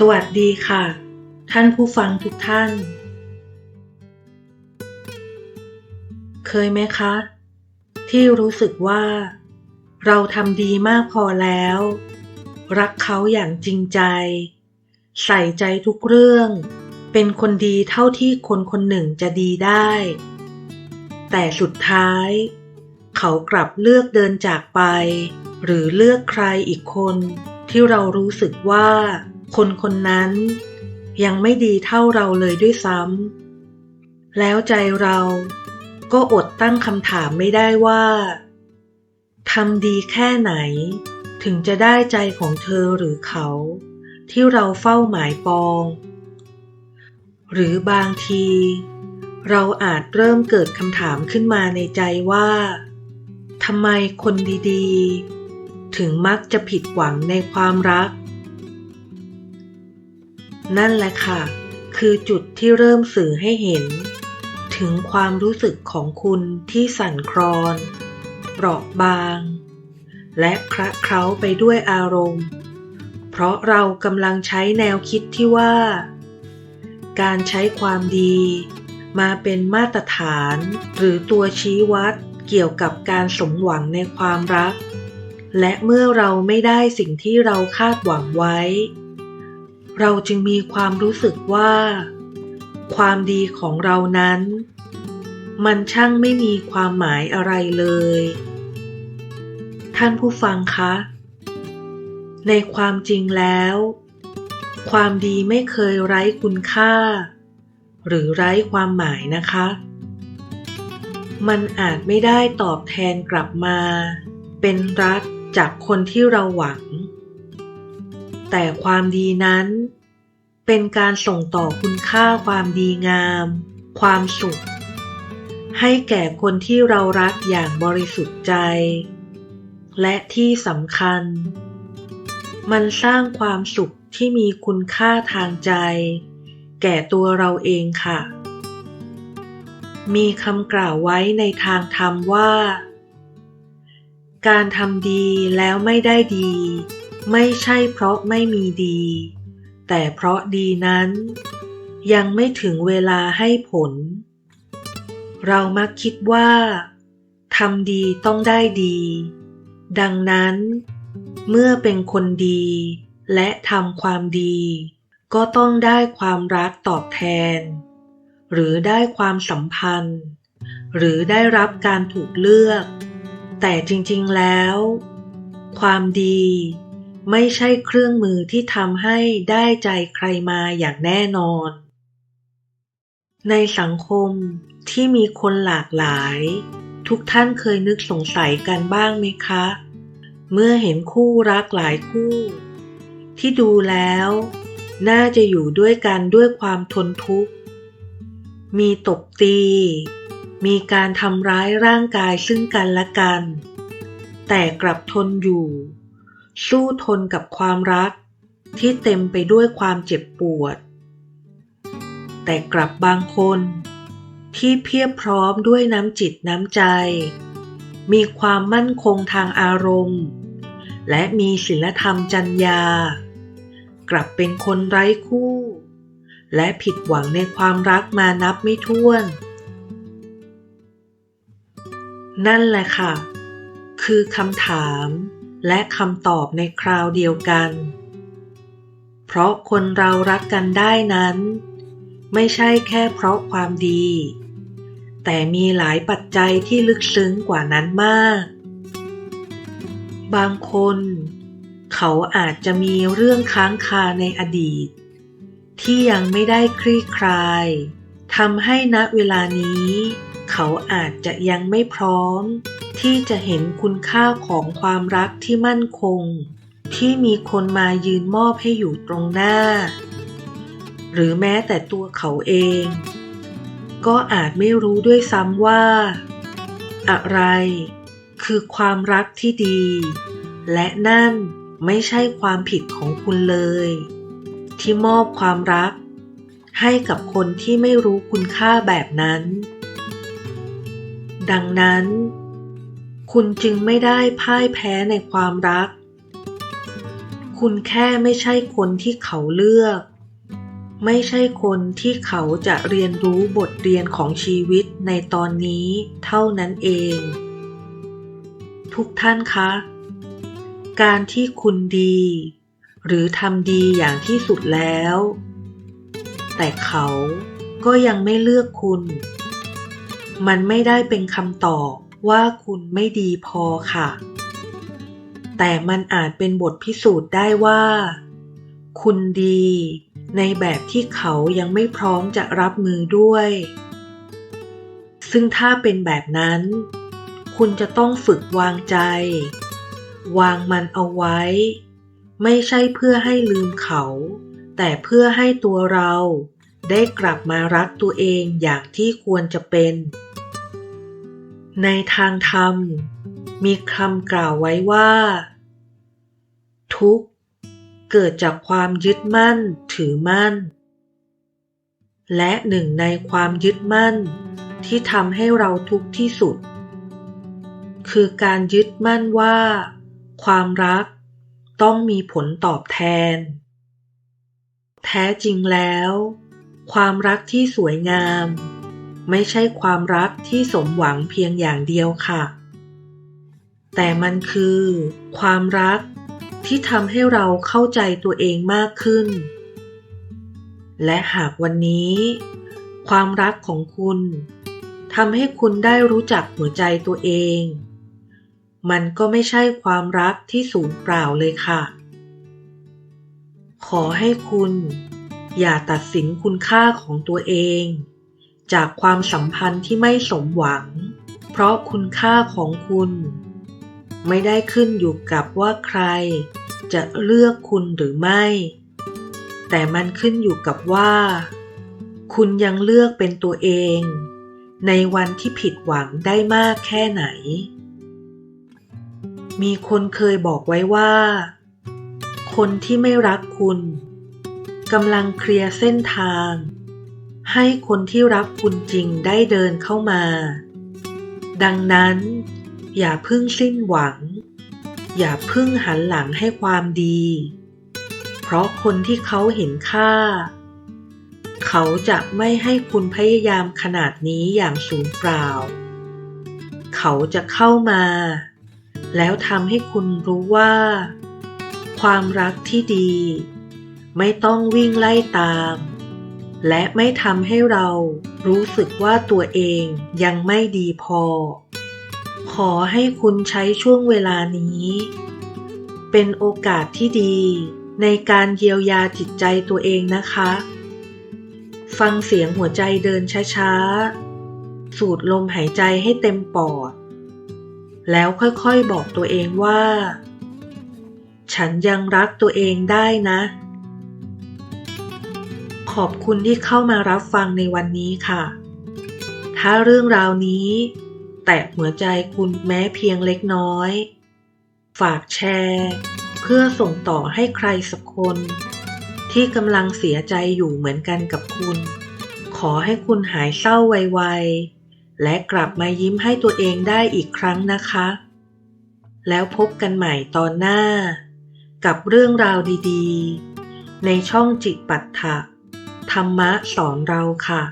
สวัสดีค่ะ ท่านผู้ฟังทุกท่าน เคยไหมคะ ที่รู้สึกว่า เราทำดีมากพอแล้ว รักเขาอย่างจริงใจ ใส่ใจทุกเรื่อง เป็นคนดีเท่าที่คนคนหนึ่งจะดีได้ แต่สุดท้าย เขากลับเลือกเดินจากไป หรือเลือกใครอีกคนที่เรารู้สึกว่า คนคนนั้นยังไม่ดีเท่าเราเลยด้วยซ้ำ แล้วใจเราก็อดตั้งคำถามไม่ได้ว่าทำดีแค่ไหน ถึงจะได้ใจของเธอหรือเขา ที่เราเฝ้าหมายปอง หรือบางที เราอาจเริ่มเกิดคำถามขึ้นมาในใจว่าทำไมคนดีๆ ถึงมักจะผิดหวังในความรัก นั่นแหละค่ะ คือจุดที่เริ่มสื่อให้เห็น ถึงความรู้สึกของคุณที่สั่นคลอน เปราะบาง และคละเคล้าไปด้วยอารมณ์ เพราะเรากำลังใช้แนวคิดที่ว่า การใช้ความดี มาเป็นมาตรฐานหรือตัวชี้วัดเกี่ยวกับการสมหวังในความรัก และเมื่อเราไม่ได้สิ่งที่เราคาดหวังไว้ เราจึงมีความรู้สึกว่า ความดีของเรานั้น มันช่างไม่มีความหมายอะไรเลย ท่านผู้ฟังคะ ในความจริงแล้ว ความดีไม่เคยไร้คุณค่า หรือไร้ความหมายนะคะ มันอาจไม่ได้ตอบแทนกลับมา เป็นรักจากคนที่เราหวัง แต่ความดีนั้น เป็นการส่งต่อคุณค่าความดีงาม ความสุข ให้แก่คนที่เรารักอย่างบริสุทธิ์ใจ และที่สำคัญ มันสร้างความสุขที่มีคุณค่าทางใจ แก่ตัวเราเองค่ะ มีคำกล่าวไว้ในทางธรรมว่า การทำดีแล้วไม่ได้ดี ไม่ใช่เพราะไม่มีดี แต่เพราะดีนั้น ยังไม่ถึงเวลาให้ผล เรามักคิดว่าทำดีต้องได้ดี ดังนั้น เมื่อเป็นคนดี และทำความดี ก็ต้องได้ความรักตอบแทน หรือได้ความสัมพันธ์ หรือได้รับการถูกเลือก แต่จริงๆแล้ว ความดี ไม่ใช่เครื่องมือที่ทำให้ได้ใจใครมาอย่างแน่นอน ในสังคมที่มีคนหลากหลาย ทุกท่านเคยนึกสงสัยกันบ้างไหมคะ เมื่อเห็นคู่รักหลายคู่ ที่ดูแล้ว น่าจะอยู่ด้วยกันด้วยความทนทุกข์ มีตบตี มีการทำร้ายร่างกายซึ่งกันและกัน แต่กลับทนอยู่ สู้ทนกับความรักที่เต็มไปด้วยความเจ็บปวด แต่กลับบางคนที่เพียบพร้อมด้วยน้ำจิตน้ำใจ มีความมั่นคงทางอารมณ์ และมีศีลธรรมจัญญา กลับเป็นคนไร้คู่ และผิดหวังในความรักมานับไม่ถ้วน นั่นแหละค่ะ คือคำถาม และคำตอบในคราวเดียวกัน เพราะคนเรารักกันได้นั้น ไม่ใช่แค่เพราะความดี แต่มีหลายปัจจัยที่ลึกซึ้งกว่านั้นมาก บางคน เขาอาจจะมีเรื่องค้างคาในอดีต ที่ยังไม่ได้คลี่คลายทำให้ณเวลานี้ เขาอาจจะยังไม่พร้อม ที่จะเห็นคุณค่าของความรักที่มั่นคง ที่มีคนมายืนมอบให้อยู่ตรงหน้า หรือแม้แต่ตัวเขาเอง ก็อาจไม่รู้ด้วยซ้ำว่า อะไร คือความรักที่ดี และนั่นไม่ใช่ความผิดของคุณเลย ที่มอบความรัก ให้กับคนที่ไม่รู้คุณค่าแบบนั้น ดังนั้น คุณจึงไม่ได้พ่ายแพ้ในความรัก คุณแค่ไม่ใช่คนที่เขาเลือก ไม่ใช่คนที่เขาจะเรียนรู้บทเรียนของชีวิตในตอนนี้เท่านั้นเอง ทุกท่านคะ การที่คุณดี หรือทำดีอย่างที่สุดแล้ว แต่เขาก็ยังไม่เลือกคุณ มันไม่ได้เป็นคำตอบ ว่าคุณไม่ดีพอค่ะ แต่มันอาจเป็นบทพิสูจน์ได้ว่า คุณดีในแบบที่เขายังไม่พร้อมจะรับมือด้วย ซึ่งถ้าเป็นแบบนั้น คุณจะต้องฝึกวางใจ วางมันเอาไว้ ไม่ใช่เพื่อให้ลืมเขา แต่เพื่อให้ตัวเราได้กลับมารักตัวเองอย่างที่ควรจะเป็น ในทางธรรม มีคำกล่าวไว้ว่า ทุกข์เกิดจากความยึดมั่นถือมั่น และหนึ่งในความยึดมั่นที่ทำให้เราทุกข์ที่สุด คือการยึดมั่นว่า ความรักต้องมีผลตอบแทน แท้จริงแล้ว ความรักที่สวยงาม ไม่ใช่ความรักที่สมหวังเพียงอย่างเดียวค่ะ แต่มันคือ ความรักที่ทำให้เราเข้าใจตัวเองมากขึ้น และหากวันนี้ ความรักของคุณทำให้คุณได้รู้จักหัวใจตัวเอง มันก็ไม่ใช่ความรักที่สูญเปล่าเลยค่ะ ขอให้คุณ อย่าตัดสินคุณค่าของตัวเอง จากความสัมพันธ์ที่ไม่สมหวัง เพราะคุณค่าของคุณ ไม่ได้ขึ้นอยู่กับว่าใคร จะเลือกคุณหรือไม่ แต่มันขึ้นอยู่กับว่า คุณยังเลือกเป็นตัวเอง ในวันที่ผิดหวังได้มากแค่ไหน มีคนเคยบอกไว้ว่า คนที่ไม่รักคุณกำลังเคลียร์เส้นทาง ให้คนที่รักคุณจริงได้เดินเข้ามา ดังนั้น อย่าพึ่งสิ้นหวัง อย่าพึ่งหันหลังให้ความดี เพราะคนที่เขาเห็นค่า เขาจะไม่ให้คุณพยายามขนาดนี้อย่างสูญเปล่า เขาจะเข้ามา แล้วทำให้คุณรู้ว่า ความรักที่ดี ไม่ต้องวิ่งไล่ตาม และไม่ทำให้เรารู้สึกว่าตัวเองยังไม่ดีพอ ขอให้คุณใช้ช่วงเวลานี้ เป็นโอกาสที่ดี ในการเยียวยาจิตใจตัวเองนะคะ ฟังเสียงหัวใจเดินช้าๆ สูดลมหายใจให้เต็มปอด แล้วค่อยๆบอกตัวเองว่า ฉันยังรักตัวเองได้นะ ขอบคุณที่เข้ามารับฟังในวันนี้ค่ะ ถ้าเรื่องราวนี้ แตะหัวใจคุณแม้เพียงเล็กน้อย ฝากแชร์ เพื่อส่งต่อให้ใครสักคน ที่กำลังเสียใจอยู่เหมือนกันกับคุณ ขอให้คุณหายเศร้าไวๆ และกลับมายิ้มให้ตัวเองได้อีกครั้งนะคะ แล้วพบกันใหม่ตอนหน้า กับเรื่องราวดีๆในช่องจิตปัฏฐะ ธรรมะสอนเราค่ะ